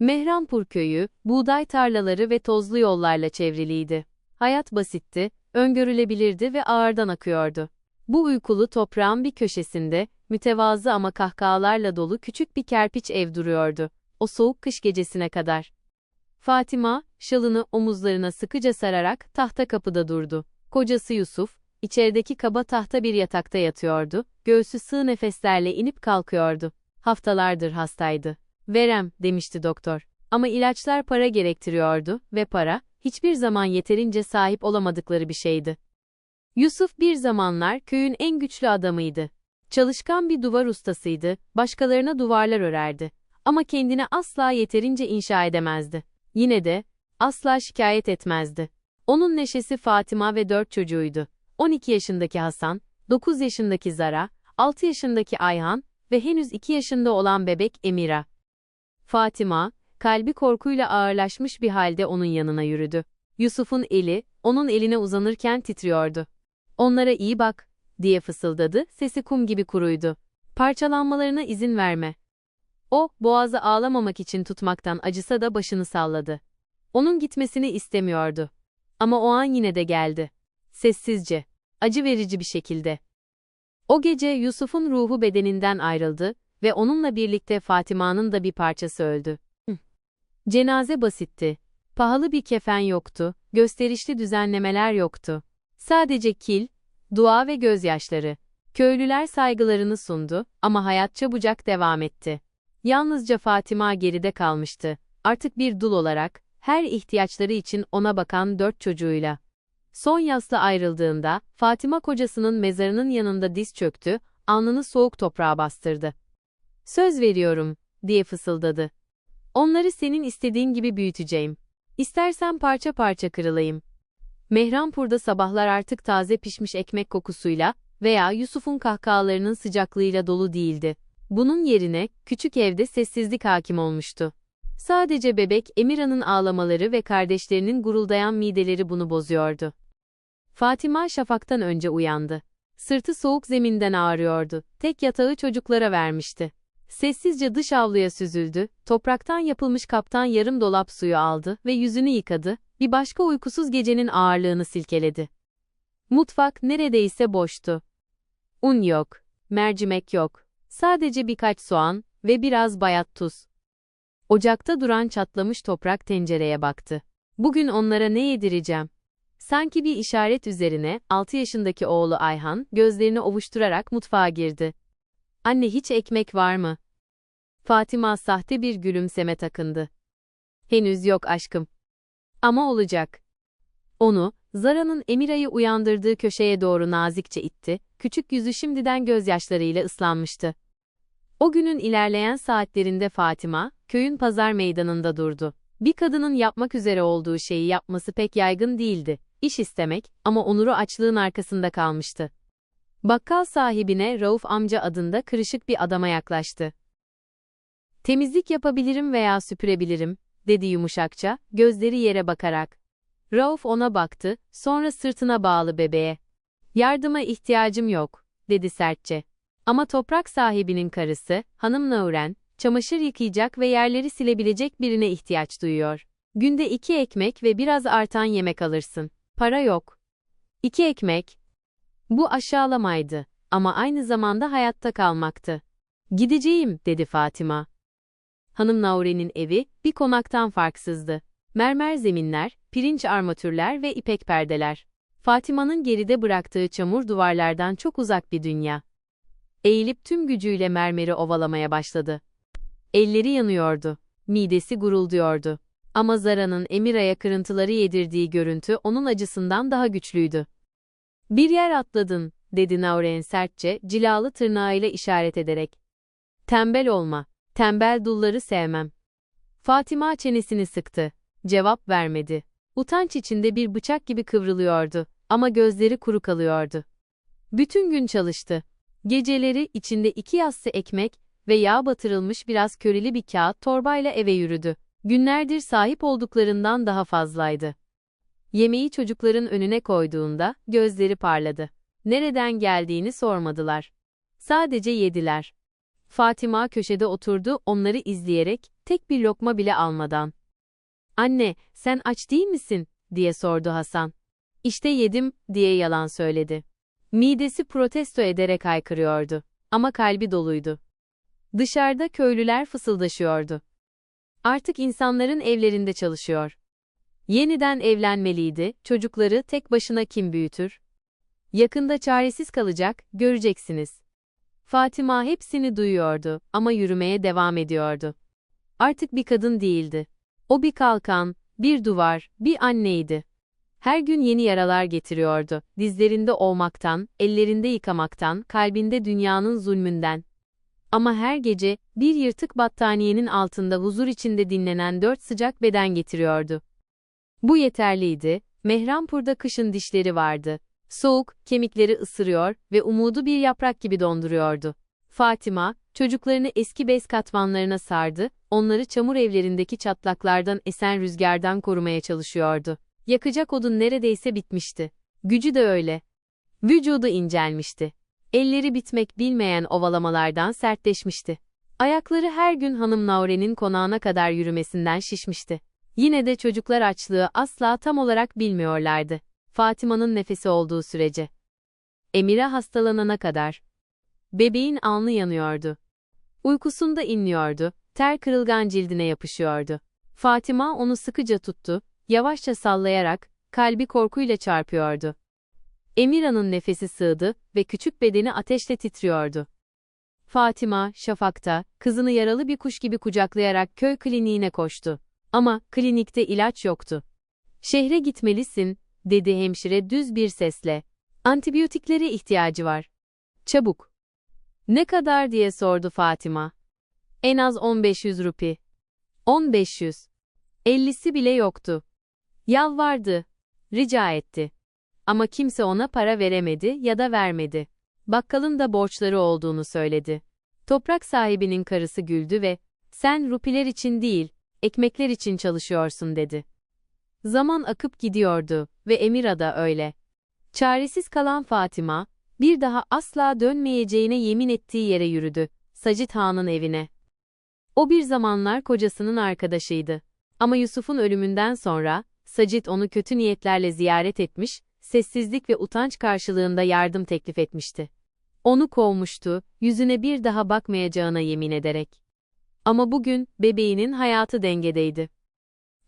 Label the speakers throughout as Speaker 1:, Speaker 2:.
Speaker 1: Mehranpur köyü, buğday tarlaları ve tozlu yollarla çevriliydi. Hayat basitti, öngörülebilirdi ve ağırdan akıyordu. Bu uykulu toprağın bir köşesinde, mütevazı ama kahkahalarla dolu küçük bir kerpiç ev duruyordu. O soğuk kış gecesine kadar. Fatima, şalını omuzlarına sıkıca sararak tahta kapıda durdu. Kocası Yusuf, içerideki kaba tahta bir yatakta yatıyordu, göğsü sığ nefeslerle inip kalkıyordu. Haftalardır hastaydı. Verem, demişti doktor. Ama ilaçlar para gerektiriyordu ve para, hiçbir zaman yeterince sahip olamadıkları bir şeydi. Yusuf bir zamanlar köyün en güçlü adamıydı. Çalışkan bir duvar ustasıydı, başkalarına duvarlar örerdi. Ama kendine asla yeterince inşa edemezdi. Yine de, asla şikayet etmezdi. Onun neşesi Fatıma ve dört çocuğuydu. 12 yaşındaki Hasan, 9 yaşındaki Zara, 6 yaşındaki Ayhan ve henüz 2 yaşında olan bebek Emira. Fatima, kalbi korkuyla ağırlaşmış bir halde onun yanına yürüdü. Yusuf'un eli, onun eline uzanırken titriyordu. Onlara iyi bak, diye fısıldadı, sesi kum gibi kuruydu. Parçalanmalarına izin verme. O, boğazı ağlamamak için tutmaktan acısa da başını salladı. Onun gitmesini istemiyordu. Ama o an yine de geldi. Sessizce, acı verici bir şekilde. O gece Yusuf'un ruhu bedeninden ayrıldı ve onunla birlikte Fatima'nın da bir parçası öldü. Cenaze basitti. Pahalı bir kefen yoktu, gösterişli düzenlemeler yoktu. Sadece kil, dua ve gözyaşları. Köylüler saygılarını sundu ama hayat çabucak devam etti. Yalnızca Fatima geride kalmıştı. Artık bir dul olarak, her ihtiyaçları için ona bakan dört çocuğuyla. Son yasla ayrıldığında, Fatima kocasının mezarının yanında diz çöktü, alnını soğuk toprağa bastırdı. Söz veriyorum, diye fısıldadı. Onları senin istediğin gibi büyüteceğim. İstersen parça parça kırılayım. Mehranpur'da sabahlar artık taze pişmiş ekmek kokusuyla veya Yusuf'un kahkahalarının sıcaklığıyla dolu değildi. Bunun yerine küçük evde sessizlik hakim olmuştu. Sadece bebek Emira'nın ağlamaları ve kardeşlerinin guruldayan mideleri bunu bozuyordu. Fatima şafaktan önce uyandı. Sırtı soğuk zeminden ağrıyordu. Tek yatağı çocuklara vermişti. Sessizce dış avluya süzüldü, topraktan yapılmış kaptan yarım dolap suyu aldı ve yüzünü yıkadı, bir başka uykusuz gecenin ağırlığını silkeledi. Mutfak neredeyse boştu. Un yok, mercimek yok, sadece birkaç soğan ve biraz bayat tuz. Ocakta duran çatlamış toprak tencereye baktı. Bugün onlara ne yedireceğim? Sanki bir işaret üzerine 6 yaşındaki oğlu Ayhan gözlerini ovuşturarak mutfağa girdi. Anne hiç ekmek var mı? Fatima sahte bir gülümseme takındı. Henüz yok aşkım. Ama olacak. Onu, Zara'nın Emira'yı uyandırdığı köşeye doğru nazikçe itti, küçük yüzü şimdiden gözyaşlarıyla ıslanmıştı. O günün ilerleyen saatlerinde Fatima, köyün pazar meydanında durdu. Bir kadının yapmak üzere olduğu şeyi yapması pek yaygın değildi. İş istemek ama onuru açlığın arkasında kalmıştı. Bakkal sahibine Rauf amca adında kırışık bir adama yaklaştı. Temizlik yapabilirim veya süpürebilirim, dedi yumuşakça, gözleri yere bakarak. Rauf ona baktı, sonra sırtına bağlı bebeğe. Yardıma ihtiyacım yok, dedi sertçe. Ama toprak sahibinin karısı, hanım Nauren, çamaşır yıkayacak ve yerleri silebilecek birine ihtiyaç duyuyor. Günde iki ekmek ve biraz artan yemek alırsın. Para yok. İki ekmek. Bu aşağılamaydı ama aynı zamanda hayatta kalmaktı. Gideceğim, dedi Fatima. Hanım Naure'nin evi, bir konaktan farksızdı. Mermer zeminler, pirinç armatürler ve ipek perdeler. Fatima'nın geride bıraktığı çamur duvarlardan çok uzak bir dünya. Eğilip tüm gücüyle mermeri ovalamaya başladı. Elleri yanıyordu. Midesi gurulduyordu. Ama Zara'nın Emira'ya kırıntıları yedirdiği görüntü onun acısından daha güçlüydü. Bir yer atladın, dedi Nauren sertçe, cilalı tırnağıyla işaret ederek. Tembel olma, tembel dulları sevmem. Fatima çenesini sıktı. Cevap vermedi. Utanç içinde bir bıçak gibi kıvrılıyordu ama gözleri kuru kalıyordu. Bütün gün çalıştı. Geceleri içinde iki yassı ekmek ve yağ batırılmış biraz köreli bir kağıt torbayla eve yürüdü. Günlerdir sahip olduklarından daha fazlaydı. Yemeği çocukların önüne koyduğunda gözleri parladı. Nereden geldiğini sormadılar. Sadece yediler. Fatima köşede oturdu, onları izleyerek, tek bir lokma bile almadan. Anne, sen aç değil misin? diye sordu Hasan. İşte yedim, diye yalan söyledi. Midesi protesto ederek haykırıyordu. Ama kalbi doluydu. Dışarıda köylüler fısıldaşıyordu. Artık insanların evlerinde çalışıyor. Yeniden evlenmeliydi, çocukları tek başına kim büyütür? Yakında çaresiz kalacak, göreceksiniz. Fatima hepsini duyuyordu ama yürümeye devam ediyordu. Artık bir kadın değildi. O bir kalkan, bir duvar, bir anneydi. Her gün yeni yaralar getiriyordu. Dizlerinde olmaktan, ellerinde yıkamaktan, kalbinde dünyanın zulmünden. Ama her gece, bir yırtık battaniyenin altında huzur içinde dinlenen dört sıcak beden getiriyordu. Bu yeterliydi, Mehrampur'da kışın dişleri vardı. Soğuk, kemikleri ısırıyor ve umudu bir yaprak gibi donduruyordu. Fatima, çocuklarını eski bez katmanlarına sardı, onları çamur evlerindeki çatlaklardan esen rüzgardan korumaya çalışıyordu. Yakacak odun neredeyse bitmişti. Gücü de öyle. Vücudu incelmişti. Elleri bitmek bilmeyen ovalamalardan sertleşmişti. Ayakları her gün hanım Naure'nin konağına kadar yürümesinden şişmişti. Yine de çocuklar açlığı asla tam olarak bilmiyorlardı. Fatıma'nın nefesi olduğu sürece. Emire hastalanana kadar. Bebeğin alnı yanıyordu. Uykusunda inliyordu, ter kırılgan cildine yapışıyordu. Fatima onu sıkıca tuttu, yavaşça sallayarak, kalbi korkuyla çarpıyordu. Emira'nın nefesi sığdı ve küçük bedeni ateşle titriyordu. Fatima, şafakta, kızını yaralı bir kuş gibi kucaklayarak köy kliniğine koştu. Ama klinikte ilaç yoktu. Şehre gitmelisin, dedi hemşire düz bir sesle. Antibiyotiklere ihtiyacı var. Çabuk. Ne kadar diye sordu Fatima. En az 1500 rupi. 1500. Ellisi bile yoktu. Yalvardı. Rica etti. Ama kimse ona para veremedi ya da vermedi. Bakkalın da borçları olduğunu söyledi. Toprak sahibinin karısı güldü ve, sen rupiler için değil, ekmekler için çalışıyorsun dedi. Zaman akıp gidiyordu ve Emira da öyle. Çaresiz kalan Fatima, bir daha asla dönmeyeceğine yemin ettiği yere yürüdü, Sacit Han'ın evine. O bir zamanlar kocasının arkadaşıydı. Ama Yusuf'un ölümünden sonra, Sacit onu kötü niyetlerle ziyaret etmiş, sessizlik ve utanç karşılığında yardım teklif etmişti. Onu kovmuştu, yüzüne bir daha bakmayacağına yemin ederek. Ama bugün, bebeğinin hayatı dengedeydi.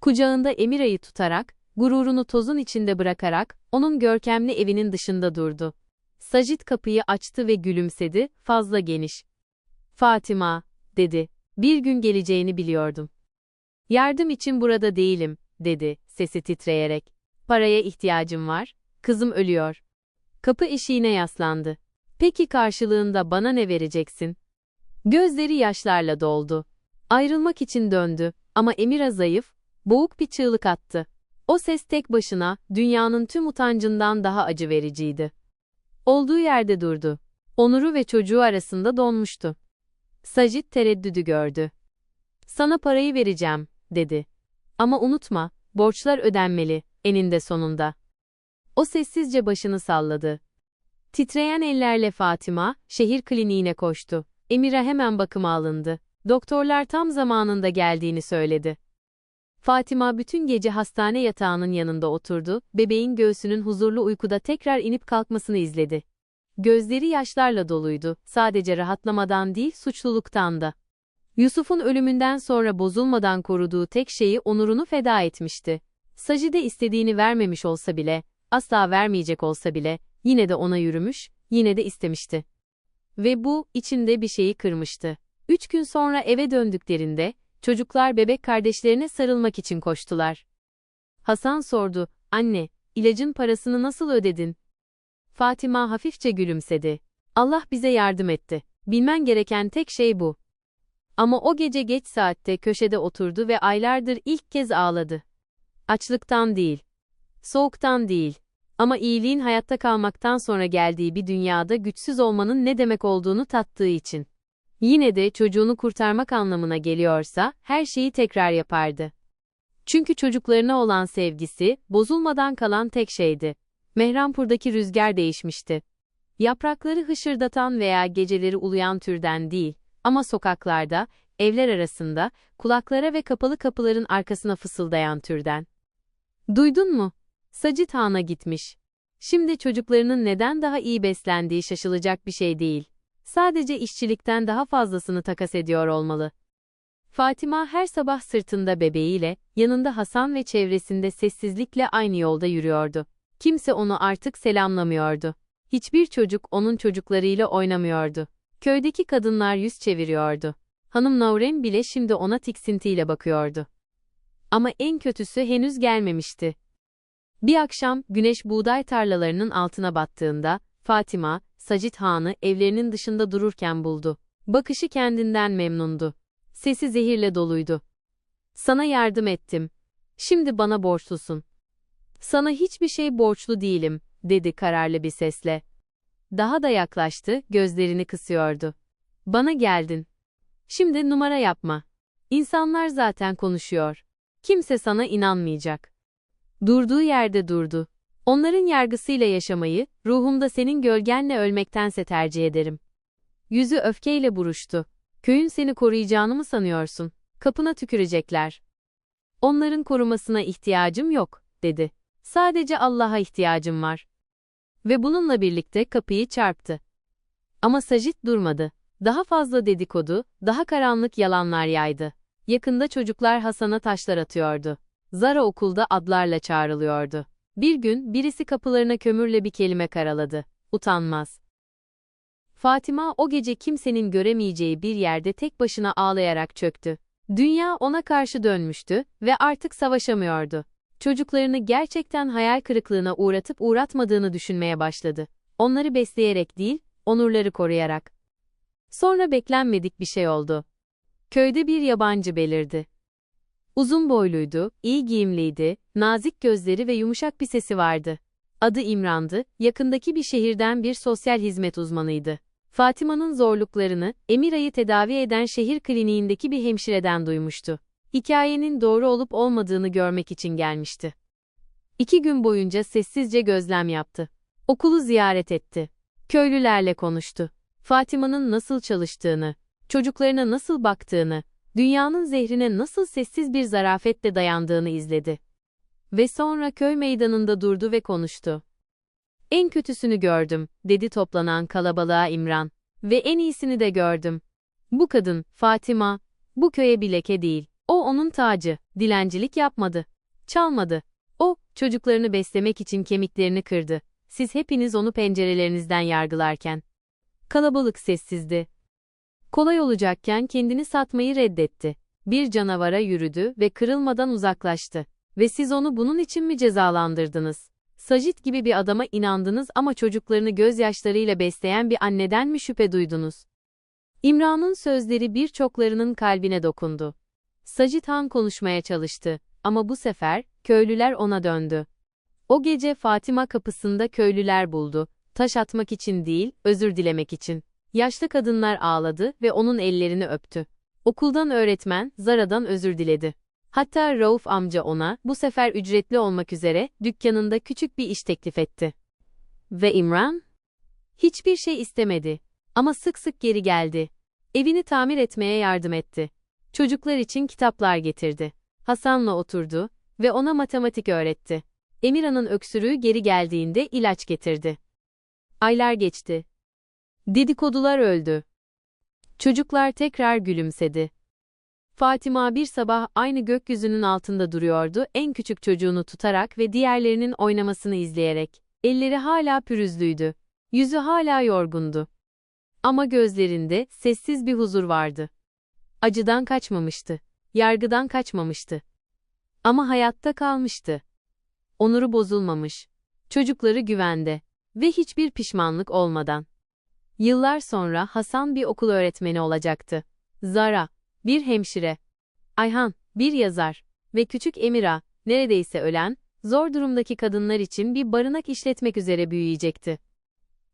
Speaker 1: Kucağında Emira'yı tutarak, gururunu tozun içinde bırakarak, onun görkemli evinin dışında durdu. Sacit kapıyı açtı ve gülümsedi, fazla geniş. Fatima, dedi, bir gün geleceğini biliyordum. Yardım için burada değilim, dedi, sesi titreyerek. Paraya ihtiyacım var, kızım ölüyor. Kapı eşiğine yaslandı. Peki karşılığında bana ne vereceksin? Gözleri yaşlarla doldu. Ayrılmak için döndü ama Emira zayıf, boğuk bir çığlık attı. O ses tek başına, dünyanın tüm utancından daha acı vericiydi. Olduğu yerde durdu. Onuru ve çocuğu arasında donmuştu. Sacit tereddüdü gördü. Sana parayı vereceğim, dedi. Ama unutma, borçlar ödenmeli, eninde sonunda. O sessizce başını salladı. Titreyen ellerle Fatima, şehir kliniğine koştu. Emira hemen bakıma alındı. Doktorlar tam zamanında geldiğini söyledi. Fatima bütün gece hastane yatağının yanında oturdu, bebeğin göğsünün huzurlu uykuda tekrar inip kalkmasını izledi. Gözleri yaşlarla doluydu, sadece rahatlamadan değil suçluluktan da. Yusuf'un ölümünden sonra bozulmadan koruduğu tek şeyi onurunu feda etmişti. Sacide istediğini vermemiş olsa bile, asla vermeyecek olsa bile, yine de ona yürümüş, yine de istemişti. Ve bu, içinde bir şeyi kırmıştı. Üç gün sonra eve döndüklerinde, çocuklar bebek kardeşlerine sarılmak için koştular. Hasan sordu, anne, ilacın parasını nasıl ödedin? Fatima hafifçe gülümsedi. Allah bize yardım etti. Bilmen gereken tek şey bu. Ama o gece geç saatte köşede oturdu ve aylardır ilk kez ağladı. Açlıktan değil. Soğuktan değil. Ama iyiliğin hayatta kalmaktan sonra geldiği bir dünyada güçsüz olmanın ne demek olduğunu tattığı için. Yine de çocuğunu kurtarmak anlamına geliyorsa, her şeyi tekrar yapardı. Çünkü çocuklarına olan sevgisi, bozulmadan kalan tek şeydi. Mehrampur'daki rüzgar değişmişti. Yaprakları hışırdatan veya geceleri uluyan türden değil, Ama sokaklarda, evler arasında, kulaklara ve kapalı kapıların arkasına fısıldayan türden. Duydun mu? Sacit Han'a gitmiş. Şimdi çocuklarının neden daha iyi beslendiği şaşılacak bir şey değil. Sadece işçilikten daha fazlasını takas ediyor olmalı. Fatima her sabah sırtında bebeğiyle, yanında Hasan ve çevresinde sessizlikle aynı yolda yürüyordu. Kimse onu artık selamlamıyordu. Hiçbir çocuk onun çocuklarıyla oynamıyordu. Köydeki kadınlar yüz çeviriyordu. Hanım Naurem bile şimdi ona tiksintiyle bakıyordu. Ama en kötüsü henüz gelmemişti. Bir akşam güneş buğday tarlalarının altına battığında Fatima, Sacit Han'ı evlerinin dışında dururken buldu. Bakışı kendinden memnundu. Sesi zehirle doluydu. Sana yardım ettim. Şimdi bana borçlusun. Sana hiçbir şey borçlu değilim, dedi kararlı bir sesle. Daha da yaklaştı, gözlerini kısıyordu. Bana geldin. Şimdi numara yapma. İnsanlar zaten konuşuyor. Kimse sana inanmayacak. Durduğu yerde durdu. Onların yargısıyla yaşamayı, ruhumda senin gölgenle ölmektense tercih ederim. Yüzü öfkeyle buruştu. Köyün seni koruyacağını mı sanıyorsun? Kapına tükürecekler. Onların korumasına ihtiyacım yok, dedi. Sadece Allah'a ihtiyacım var. Ve bununla birlikte kapıyı çarptı. Ama Sacit durmadı. Daha fazla dedikodu, daha karanlık yalanlar yaydı. Yakında çocuklar Hasan'a taşlar atıyordu. Zara okulda adlarla çağrılıyordu. Bir gün birisi kapılarına kömürle bir kelime karaladı. Utanmaz. Fatima o gece kimsenin göremeyeceği bir yerde tek başına ağlayarak çöktü. Dünya ona karşı dönmüştü ve artık savaşamıyordu. Çocuklarını gerçekten hayal kırıklığına uğratıp uğratmadığını düşünmeye başladı. Onları besleyerek değil, onurları koruyarak. Sonra beklenmedik bir şey oldu. Köyde bir yabancı belirdi. Uzun boyluydu, iyi giyimliydi, nazik gözleri ve yumuşak bir sesi vardı. Adı İmran'dı, yakındaki bir şehirden bir sosyal hizmet uzmanıydı. Fatima'nın zorluklarını, Emira'yı tedavi eden şehir kliniğindeki bir hemşireden duymuştu. Hikayenin doğru olup olmadığını görmek için gelmişti. İki gün boyunca sessizce gözlem yaptı. Okulu ziyaret etti. Köylülerle konuştu. Fatima'nın nasıl çalıştığını, çocuklarına nasıl baktığını, dünyanın zehrine nasıl sessiz bir zarafetle dayandığını izledi. Ve sonra köy meydanında durdu ve konuştu. En kötüsünü gördüm, dedi toplanan kalabalığa İmran. Ve en iyisini de gördüm. Bu kadın, Fatima, bu köye bir leke değil. O onun tacı, dilencilik yapmadı. Çalmadı. O, çocuklarını beslemek için kemiklerini kırdı. Siz hepiniz onu pencerelerinizden yargılarken. Kalabalık sessizdi. Kolay olacakken kendini satmayı reddetti. Bir canavara yürüdü ve kırılmadan uzaklaştı. Ve siz onu bunun için mi cezalandırdınız? Sacit gibi bir adama inandınız ama çocuklarını gözyaşlarıyla besleyen bir anneden mi şüphe duydunuz? İmran'ın sözleri birçoklarının kalbine dokundu. Sacit Han konuşmaya çalıştı ama bu sefer köylüler ona döndü. O gece Fatima kapısında köylüler buldu. Taş atmak için değil, özür dilemek için. Yaşlı kadınlar ağladı ve onun ellerini öptü. Okuldan öğretmen, Zara'dan özür diledi. Hatta Rauf amca ona, bu sefer ücretli olmak üzere, dükkanında küçük bir iş teklif etti. Ve İmran? Hiçbir şey istemedi. Ama sık sık geri geldi. Evini tamir etmeye yardım etti. Çocuklar için kitaplar getirdi. Hasan'la oturdu ve ona matematik öğretti. Emira'nın öksürüğü geri geldiğinde ilaç getirdi. Aylar geçti. Dedikodular öldü. Çocuklar tekrar gülümsedi. Fatima bir sabah aynı gökyüzünün altında duruyordu, en küçük çocuğunu tutarak ve diğerlerinin oynamasını izleyerek. Elleri hala pürüzlüydü. Yüzü hala yorgundu. Ama gözlerinde sessiz bir huzur vardı. Acıdan kaçmamıştı. Yargıdan kaçmamıştı. Ama hayatta kalmıştı. Onuru bozulmamış. Çocukları güvende ve hiçbir pişmanlık olmadan. Yıllar sonra Hasan bir okul öğretmeni olacaktı. Zara, bir hemşire. Ayhan, bir yazar. Ve küçük Emira, neredeyse ölen, zor durumdaki kadınlar için bir barınak işletmek üzere büyüyecekti.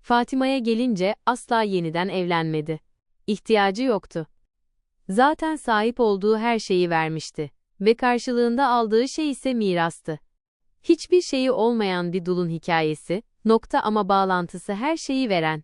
Speaker 1: Fatima'ya gelince asla yeniden evlenmedi. İhtiyacı yoktu. Zaten sahip olduğu her şeyi vermişti ve karşılığında aldığı şey ise mirastı. Hiçbir şeyi olmayan bir dulun hikayesi, nokta ama bağlantısı her şeyi veren.